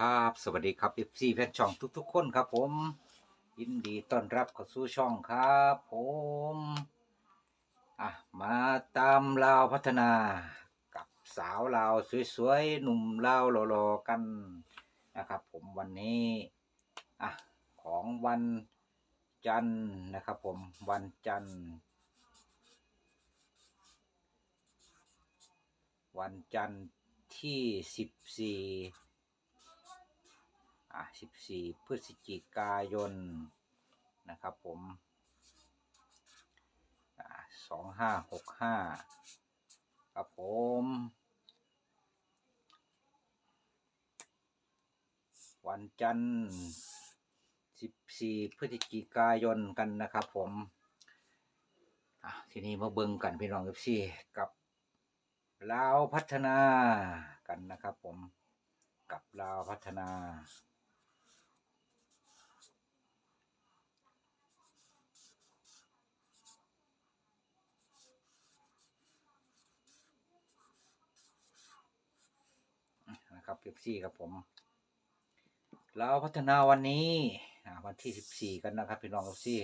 ครับ สวัสดีครับ FC แฟนช่องทุก ๆ คนครับ ผม ยินดีต้อนรับเข้าสู่ช่องครับ ผมอะมาตามลาวพัฒนากับสาวลาวสวยๆหนุ่มลาวหล่อๆกันนะครับ ผมวันนี้อะของวันจันทร์นะครับ ผมวันจันทร์วันจันทร์ที่สิบสี่ อะสิบสี่พฤศจิกายนนะครับผมสองห้าหกห้าครับผมวันจันทร์สิบสี่พฤศจิกายนกันนะครับผมอะทีนี้มาเบิ่งกันพี่น้องเอฟซีกับลาวพัฒนากันนะครับผม กับลาวพัฒนา นะครับเอฟซีครับผมลาวพัฒนาวันนี้วันที่สิบสี่กันนะครับพี่น้องเอฟซี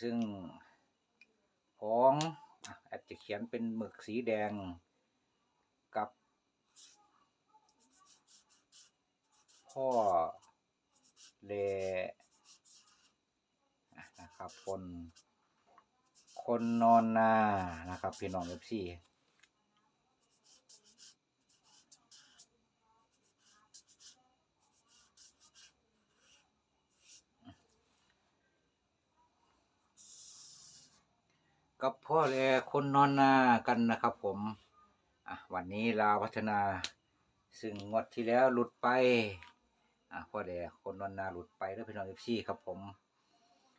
ซึ่งของอะแอดจะเขียนเป็นหมึกสีแดงกับ พ่อเลนะครับคนคนนอนนานะครับพี่น้องเอฟซี กับพ่อแลคนนอนนากันนะครับผมอะวันนี้ลาวพัฒนา ซึ่งงวดที่แล้วหลุดไปอะพ่อแดคนนอนนาหลุดไปแล้วพี่น้องเอฟซีครับผม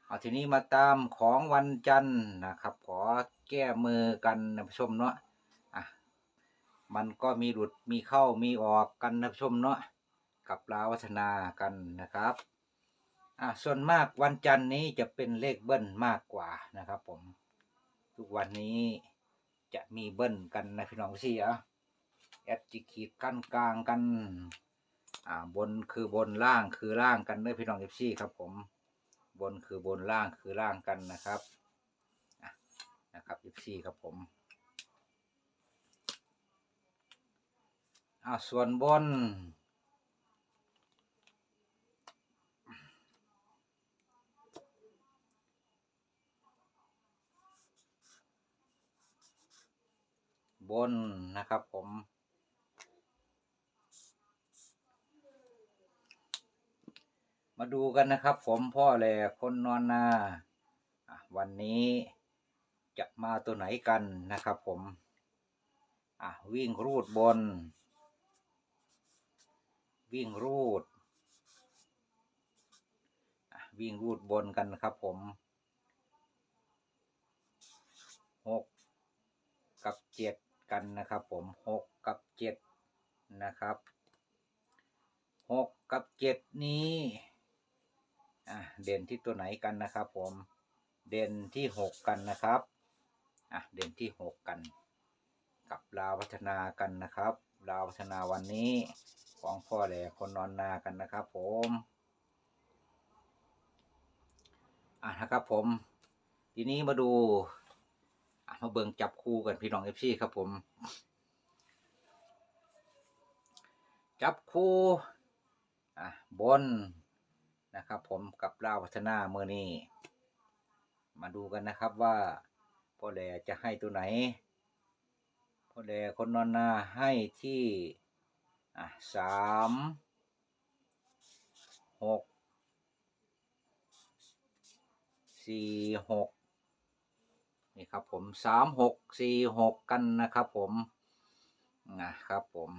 เอาทีนี้มาตามของวันจันทร์นะครับ ขอแก้มือกันนะผู้ชมเนาะอะมันก็มีหลุดมีเข้ามีออกกันนะผู้ชมเนาะกับลาววัฒนากันนะครับอะส่วนมากวันจันทร์นี้จะเป็นเลขเบิ้ลมากกว่านะครับผม ทุกวันนี้จะมีเบิ้ลกันนะพี่น้องพี่อะแอดจิขีดกั้นกลางกัน อ่าบนคือบนล่างคือล่างกันเด้อพี่น้องเอฟซีครับผมบนคือบนล่างคือล่างกันนะครับนะครับเอฟซีครับผมอ่าส่วนบน บนนะครับผม มาดูกันนะครับผมพ่อแหล่คนนอนนาวันนี้จะมาตัวไหนกันนะครับผมอะวิ่งรูดบน วิ่งรูดวิ่งรูดบนกันครับผมหกกับเจ็ด กันนะครับผมหกกับเจ็ดนะครับหกกับเจ็ดนี้อะเด่นที่ตัวไหนกันนะครับผมเด่นที่หกกันนะครับอะเด่นที่หกกัน กับลาวพัฒนากันนะครับลาวพัฒนาวันนี้ของพ่อแหล่คนนอนนากันนะครับผมอะนะครับผม ทีนี้มาดู มาเบิ่งจับคู่กันพี่น้องเอฟซีครับผม จับคู่อะบนนะครับผมกับลาวพัฒนาเมื่อนี้ มาดูกันนะครับว่าพ่อแหลจะให้ตัวไหนพ่อแหลคนนอนนาให้ที่อะสามหกสี่หก นี่ครับผมสามหกสี่หกกันนะครับผมนะครับผม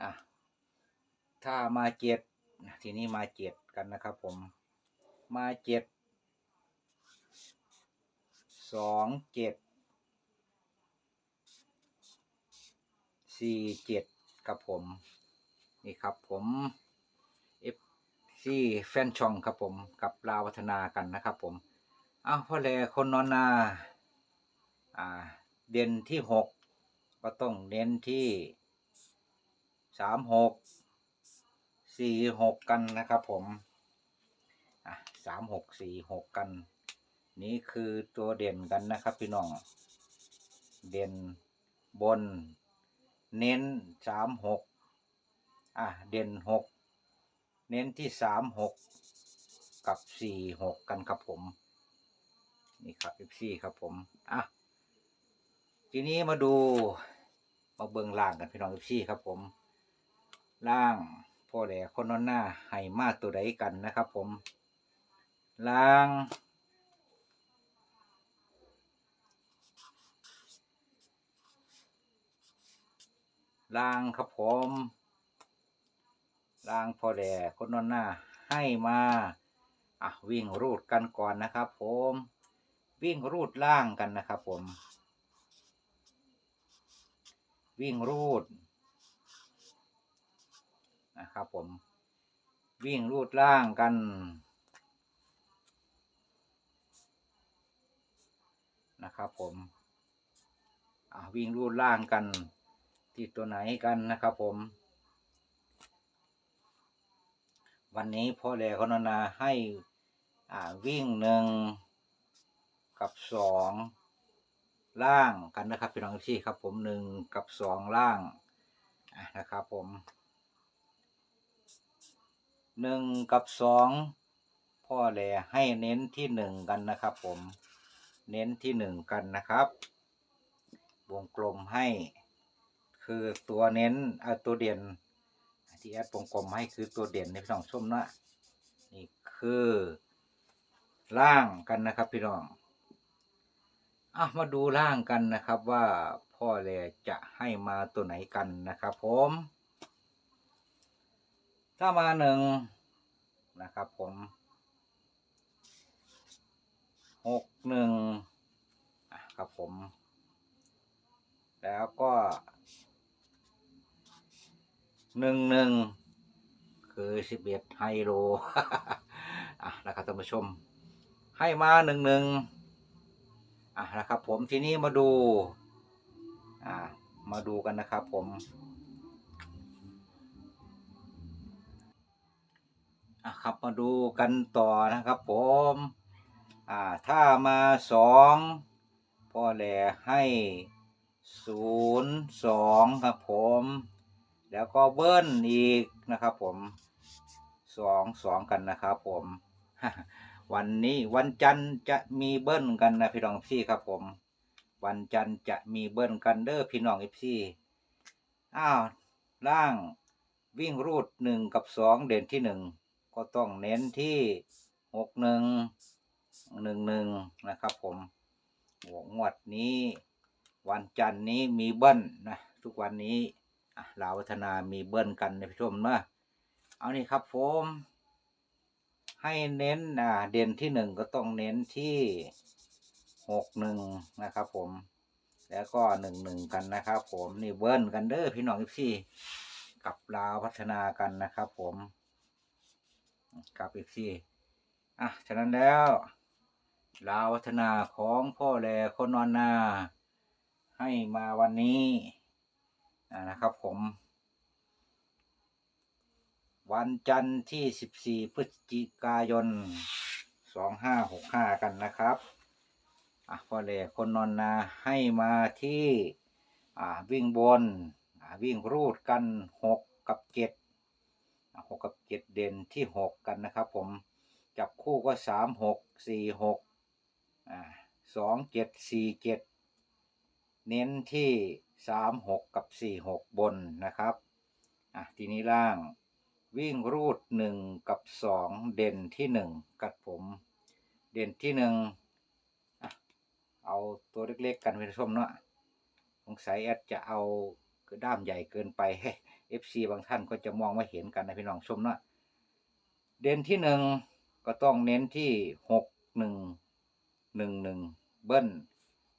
อะถ้ามาเจ็ดทีนี้มาเจ็ดกันนะครับผมมาเจ็ดสองเจ็ดสี่เจ็ดครับผมนี่ครับผมเอฟซีแฟนช่องครับผมกับลาววัฒนากันนะครับผม อ้าวพ่อแลคนนอนนา อ่า เด่นที่หกก็ต้องเน้นที่สามหกสี่หกกันนะครับ ผมอะสามหกสี่หกกัน นี่คือตัวเด่นกันนะครับพี่น้อง เด่นบน เน้นสามหกอะเด่นหกเน้นที่สามหกกับสี่หกกันครับผม นี่ครับ f อครับผมอะทีนี้มาดูมาเบิ่งล่างกันพี่น้อง f อครับผมล่างพ่อแหล่คนนอนหน้าให้มาตัวใดกันนะครับ ผมล่างล่างครับผมล่างพอแดคนนอนหน้าให้มา อะ วิ่งรูดกันก่อนนะครับผม วิ่งรูดล่างกันนะครับผม วิ่งรูดนะครับผม วิ่งรูดล่างกันนะครับผมอะวิ่งรูดล่างกันที่ตัวไหนกันนะครับผม วันนี้พ่อแหล่คนนนาให้อ่าวิ่งหนึ่ง กับสองล่างกันนะครับพี่น้องที่ครับ ผมหนึ่งกับสองล่างนะครับผมหนึ่งกับสองพ่อแหล่ให้เน้นที่หนึ่งกันนะครับ ผมเน้นที่หนึ่งกันนะครับ วงกลมให้คือตัวเน้นเอ่อตัวเด่นที่แอดวงกลมให้คือตัวเด่นในพี่น้องชมนะนี่คือล่างกันนะครับพี่น้อง อะมาดูล่างกันนะครับว่าพ่อแลจะให้มาตัวไหนกันนะครับผม ถ้ามาหนึ่งนะครับผมหกหนึ่งอะครับผม แล้วก็หนึ่งหนึ่งคือสิบเอ็ดไฮโลอะนะครับท่านผู้ชม ให้มาหนึ่งหนึ่ง อะนะครับ ผมทีนี้มาดูอ่ามาดูกันนะครับผมอะครับมาดูกันต่อนะครับ ผมอ่าถ้ามาสองพ่อแหล่ให้ศูนย์สองครับผม แล้วก็เบิ้ลอีกนะครับ ผมสองสองกันนะครับ ผม วันนี้วันจันทร์จะมีเบิ้ลกันนะพี่น้องพี่ครับผม วันจันทร์จะมีเบิ้ลกันเด้อพี่น้องพี่อ้าวล่างวิ่งรูดหนึ่งกับสองเด่นที่หนึ่งก็ต้องเน้นที่หกหนึ่งหนึ่งหนึ่งนะครับผมหัวงวดนี้ วันจันทร์นี้มีเบิ้ลนะทุกวันนี้อะลาวัฒนามีเบิ้ลกันนะพี่ชมนะเอานี่ครับผม ให้เน้นอ่าเด่นที่หนึ่งก็ต้องเน้นที่หกหนึ่งนะครับ ผม แล้วก็หนึ่งหนึ่งกันนะครับ ผมนี่เบิ้ลกันเด้อพี่น้องพี่กับลาวพัฒนากันนะครับ ผมกับอีกพี่อะฉะนั้นแล้วลาวพัฒนาของพ่อแลคนนอนนา ให้มาวันนี้นะครับ ผม วันจันทร์ที่ 14 พฤศจิกายน 2565 กันนะครับ อะพ่อแหล่คนนอนนาให้มาที่ อ่า วิ่งบน อ่า วิ่งรูดกัน 6 กับ 7 6 กับ 7 เด่นที่ 6 กันนะครับผม จับคู่ก็ 3 6 4 6 อ่า 2 7 4 7 เน้นที่ 3 6 กับ 4 6 บนนะครับ อะ ทีนี้ล่าง วิ่งรูดหนึ่งกับสองเด่นที่หนึ่งกับผม เด่นที่หนึ่งเอาตัวเล็กๆกันไปชมเนาะสงสัยแอดจะเอาด้ามใหญ่เกินไปให้ FC บางท่านก็จะมองไม่เห็นกันนะพี่น้องชมเนาะเด่นที่หนึ่งก็ต้องเน้นที่หกหนึ่งหนึ่งหนึ่งเบิ้ล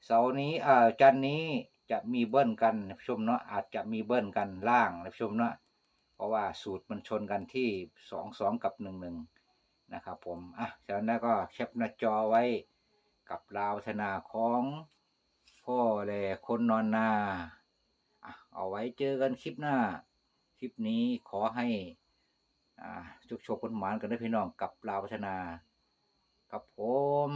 เสาร์นี้อ่าจันนี้จะมีเบิ้ลกันนะชมเนาะอาจจะมีเบิ้ลกันล่างนะชมเนาะ ราะว่าสูตรมันชนกันที่สองสองกับหนึ่งหนึ่งนะครับผม อะจากนั้นก็แคปหน้าจอไว้กับลาวธนาของพ่อแหล่คนนอนนาอะเอาไว้เจอกันคลิปหน้า คลิปนี้ขอให้อ่าชุกโชคคนหมานกันด้พี่น้องกับลาวพัฒนากับผม